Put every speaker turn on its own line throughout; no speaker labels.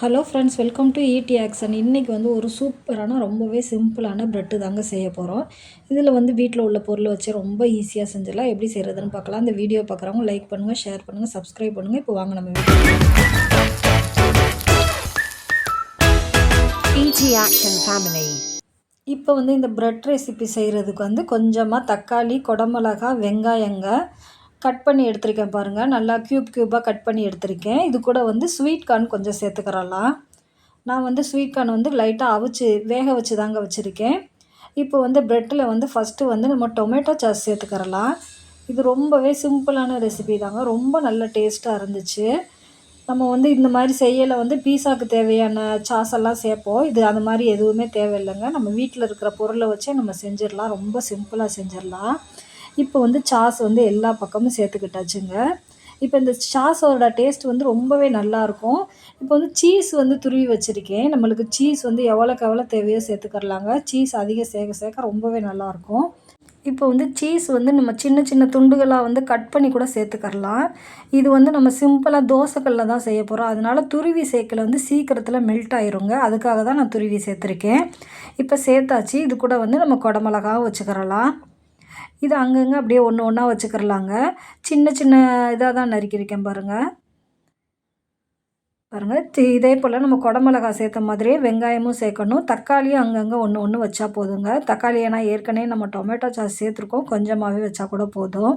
Hello friends welcome to ED action இன்றைக்கி வந்து ஒரு சூப்பரான ரொம்பவே சிம்பிளான ப்ரெட்டு தாங்க செய்ய போகிறோம் இதில் வந்து வீட்டில் உள்ள பொருளை வச்சு ரொம்ப ஈஸியாக செஞ்சிடலாம். எப்படி செய்கிறதுன்னு பார்க்கலாம். இந்த வீடியோ பார்க்குறவங்க லைக் பண்ணுங்கள் ஷேர் பண்ணுங்கள் சப்ஸ்கிரைப் பண்ணுங்கள் இப்போ வாங்க நம்ம
ET Action Family.
இப்போ வந்து இந்த ப்ரெட் ரெசிபி செய்கிறதுக்கு வந்து கொஞ்சமாக தக்காளி குடமிளகா வெங்காயங்க கட் பண்ணி எடுத்திருக்கேன் பாருங்கள் நல்லா க்யூப் க்யூபாக கட் பண்ணி எடுத்திருக்கேன். இது கூட வந்து ஸ்வீட் கார்ன் கொஞ்சம் சேர்த்துக்கிறலாம். நான் வந்து ஸ்வீட் கார்ன் வந்து லைட்டாக அவிச்சு வேக வச்சு தாங்க வச்சுருக்கேன். இப்போ வந்து ப்ரெட்டில் வந்து ஃபஸ்ட்டு வந்து நம்ம டொமேட்டோ சாஸ் சேர்த்துக்கிறலாம். இது ரொம்பவே சிம்பிளான ரெசிபி தாங்க. ரொம்ப நல்ல டேஸ்ட்டாக இருந்துச்சு. நம்ம வந்து இந்த மாதிரி செய்யலை வந்து பீஸாவுக்கு தேவையான சாஸ் எல்லாம் சேர்ப்போம். இது அந்த மாதிரி எதுவுமே தேவையில்லைங்க. நம்ம வீட்டில் இருக்கிற பொருளை வச்சே நம்ம செஞ்சிடலாம். ரொம்ப சிம்பிளாக செஞ்சிடலாம். இப்போ வந்து சாஸ் வந்து எல்லா பக்கமும் சேர்த்துக்கிட்டாச்சுங்க. இப்போ இந்த சாஸோட டேஸ்ட் வந்து ரொம்பவே நல்லாயிருக்கும் இப்போ வந்து சீஸ் வந்து துருவி வச்சுருக்கேன். நம்மளுக்கு சீஸ் வந்து எவ்வளோக்கு எவ்வளோ தேவையோ சேர்த்துக்கரலாங்க சீஸ் அதிகம் சேர்க்க சேர்க்க ரொம்பவே நல்லாயிருக்கும் இப்போ வந்து சீஸ் வந்து நம்ம சின்ன சின்ன துண்டுகளாக வந்து கட் பண்ணி கூட சேர்த்துக்கரலாம் இது வந்து நம்ம சிம்பிளாக தோசைக்கல்லில் தான் செய்ய போகிறோம் அதனால துருவி சேர்க்கல வந்து சீக்கிரத்தில் மெல்ட் ஆயிருங்க. அதுக்காக தான் நான் துருவி சேர்த்துருக்கேன். இப்போ சேர்த்தாச்சு. இது கூட வந்து நம்ம குடமிளகாவும் வச்சுக்கிறலாம். இது அங்கங்கே அப்படியே ஒன்று ஒன்றா வச்சுக்கிறலாங்க. சின்ன சின்ன இதாக தான் நறுக்கியிருக்கேன் பாருங்கள் பாருங்கள் இதே போல் நம்ம குடமிளகா சேர்த்த மாதிரியே வெங்காயமும் சேர்க்கணும். தக்காளியும் அங்கங்கே ஒன்று ஒன்று வச்சா போதுங்க. தக்காளி ஏன்னா ஏற்கனவே நம்ம டொமேட்டோ சாஸ் சேர்த்துருக்கோம். கொஞ்சமாகவே வச்சா கூட போதும்.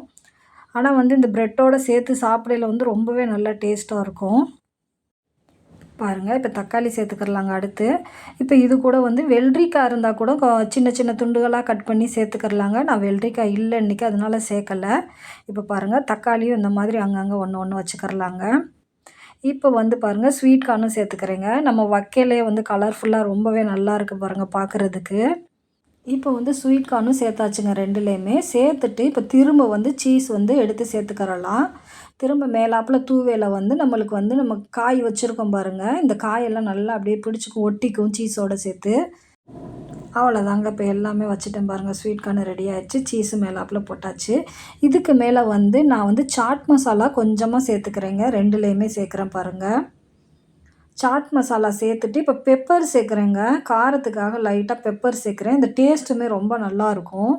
ஆனால் வந்து இந்த ப்ரெட்டோடு சேர்த்து சாப்பிடையில வந்து ரொம்பவே நல்ல டேஸ்ட்டாக இருக்கும். பாருங்கள் இப்போ தக்காளி சேர்த்துக்கிறலாங்க அடுத்து. இப்போ இது கூட வந்து வெள்ளரிக்காய் இருந்தால் கூட சின்ன சின்ன துண்டுகளாக கட் பண்ணி சேர்த்துக்கிறலாங்க. நான் வெள்ளரிக்காய் இல்லை இன்றைக்கி அதனால சேர்க்கலை. இப்போ பாருங்கள் தக்காளியும் இந்த மாதிரி அங்கங்கே ஒன்று ஒன்று வச்சுக்கிறலாங்க. இப்போ வந்து பாருங்கள் ஸ்வீட் கார்னும் சேர்த்துக்கிறேங்க. நம்ம வக்கையிலே வந்து கலர்ஃபுல்லாக ரொம்பவே நல்லா இருக்குது பாருங்கள் பார்க்குறதுக்கு இப்போ வந்து ஸ்வீட் கார்னும் சேர்த்தாச்சுங்க ரெண்டுலேயுமே. சேர்த்துட்டு இப்போ திரும்ப வந்து சீஸ் வந்து எடுத்து சேர்த்துக்கிறலாம். திரும்ப மேலாப்பில் தூவேல வந்து நம்மளுக்கு வந்து நம்ம காய் வச்சுருக்கோம் பாருங்கள் இந்த காயெல்லாம் நல்லா அப்படியே பிடிச்சிக்கும் ஒட்டிக்கும் சீஸோடு சேர்த்து. அவ்வளோதாங்க இப்போ எல்லாமே வச்சுட்டேன் பாருங்கள் ஸ்வீட் கார்னு ரெடி ஆயிடுச்சு சீஸு மேலாப்பில் போட்டாச்சு. இதுக்கு மேலே வந்து நான் வந்து சாட் மசாலா கொஞ்சமாக சேர்த்துக்கிறேங்க. ரெண்டுலேயுமே சேர்க்குறேன் பாருங்கள் சாட் மசாலா சேர்த்துட்டு இப்போ பெப்பர் சேர்க்குறேங்க. காரத்துக்காக லைட்டாக பெப்பர் சேர்க்குறேன். இந்த டேஸ்ட்டுமே ரொம்ப நல்லாயிருக்கும்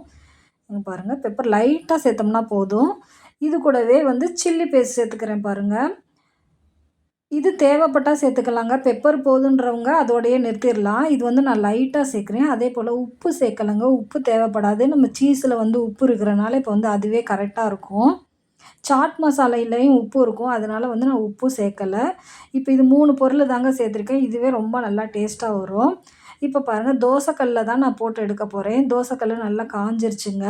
இங்கே பாருங்கள் பெப்பர் லைட்டாக சேர்த்தோம்னா போதும். இது கூடவே வந்து சில்லி பேஸ்ட் சேர்த்துக்கிறேன் பாருங்கள் இது தேவைப்பட்டால் சேர்த்துக்கலாங்க. பெப்பர் போதுன்றவங்க அதோடையே நிறுத்திடலாம். இது வந்து நான் லைட்டாக சேர்க்குறேன். அதே போல் உப்பு சேர்க்கலைங்க. உப்பு தேவைப்படாது. நம்ம சீஸில் வந்து உப்பு இருக்கிறனால இப்போ வந்து அதுவே கரெக்டாக இருக்கும். சாட் மசாலையிலையும் உப்பு இருக்கும் அதனால் வந்து நான் உப்பு சேர்க்கலை இப்போ இது மூணு பொருள் தாங்க சேர்த்துருக்கேன் இதுவே ரொம்ப நல்லா டேஸ்ட்டாக வரும் இப்போ பாருங்கள் தோசைக்கல்லில் தான் நான் போட்டு எடுக்க போகிறேன் தோசைக்கல் நல்லா காஞ்சிருச்சுங்க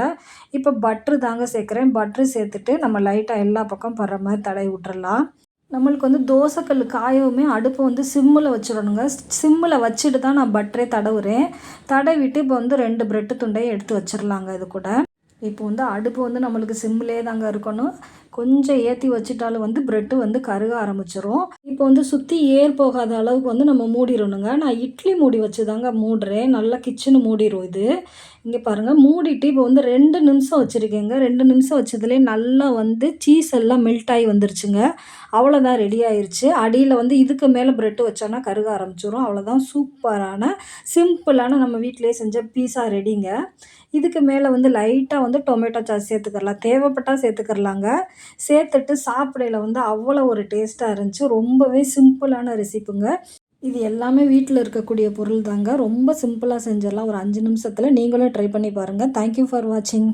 இப்போ பட்ரு தாங்க சேர்க்குறேன் பட்ரு சேர்த்துட்டு நம்ம லைட்டாக எல்லா பக்கம் படுற மாதிரி தடவி விட்டுறலாம் நம்மளுக்கு வந்து தோசைக்கல் காயவுமே அடுப்பு வந்து சிம்மில் வச்சிடணுங்க சிம்மில் வச்சுட்டு தான் நான் பட்டரே தடவுறேன் தடவிட்டு இப்போ வந்து ரெண்டு பிரெட்டு துண்டையும் எடுத்து வச்சிடலாங்க இது கூட இப்போ வந்து அடுப்பு வந்து நம்மளுக்கு சிம்மிலே தாங்க இருக்கணும். கொஞ்சம் ஏற்றி வச்சிட்டாலும் வந்து பிரெட்டு வந்து கருக ஆரம்பிச்சிரும். இப்போ வந்து சுற்றி ஏர் போகாத அளவுக்கு வந்து நம்ம மூடிடணுங்க நான் இட்லி மூடி வச்சு தாங்க மூடுறேன். நல்லா கிச்சனு மூடிடும் இது. இங்கே பாருங்கள் மூடிட்டு இப்போ வந்து ரெண்டு நிமிஷம் வச்சுருக்கேங்க. ரெண்டு நிமிஷம் வச்சதுலேயே நல்லா வந்து சீஸ் எல்லாம் மெல்ட் ஆகி வந்துருச்சுங்க. அவ்வளோதான் ரெடி ஆயிடுச்சு அடியில் வந்து இதுக்கு மேலே ப்ரெட்டு வச்சோன்னா கருக ஆரம்பிச்சிடும் அவ்வளோதான் சூப்பரான சிம்பிளான நம்ம வீட்டிலேயே செஞ்ச பீஸா ரெடிங்க இதுக்கு மேலே வந்து லைட்டாக வந்து டொமேட்டோ சாஸ் சேர்த்துக்கிறலாம். தேவைப்பட்டால் சேர்த்துக்கிறலாங்க. சேர்த்துட்டு சாப்பிடையில் வந்து அவ்வளோ ஒரு டேஸ்ட்டாக இருந்துச்சு. ரொம்பவே சிம்பிளான ரெசிப்புங்க இது எல்லாமே வீட்டில் இருக்கக்கூடிய பொருள் தாங்க ரொம்ப சிம்பிளாக செஞ்சிடலாம். ஒரு அஞ்சு நிமிஷத்தில் நீங்களும் ட்ரை பண்ணி பாருங்கள் தேங்க்யூ ஃபார் வாட்சிங்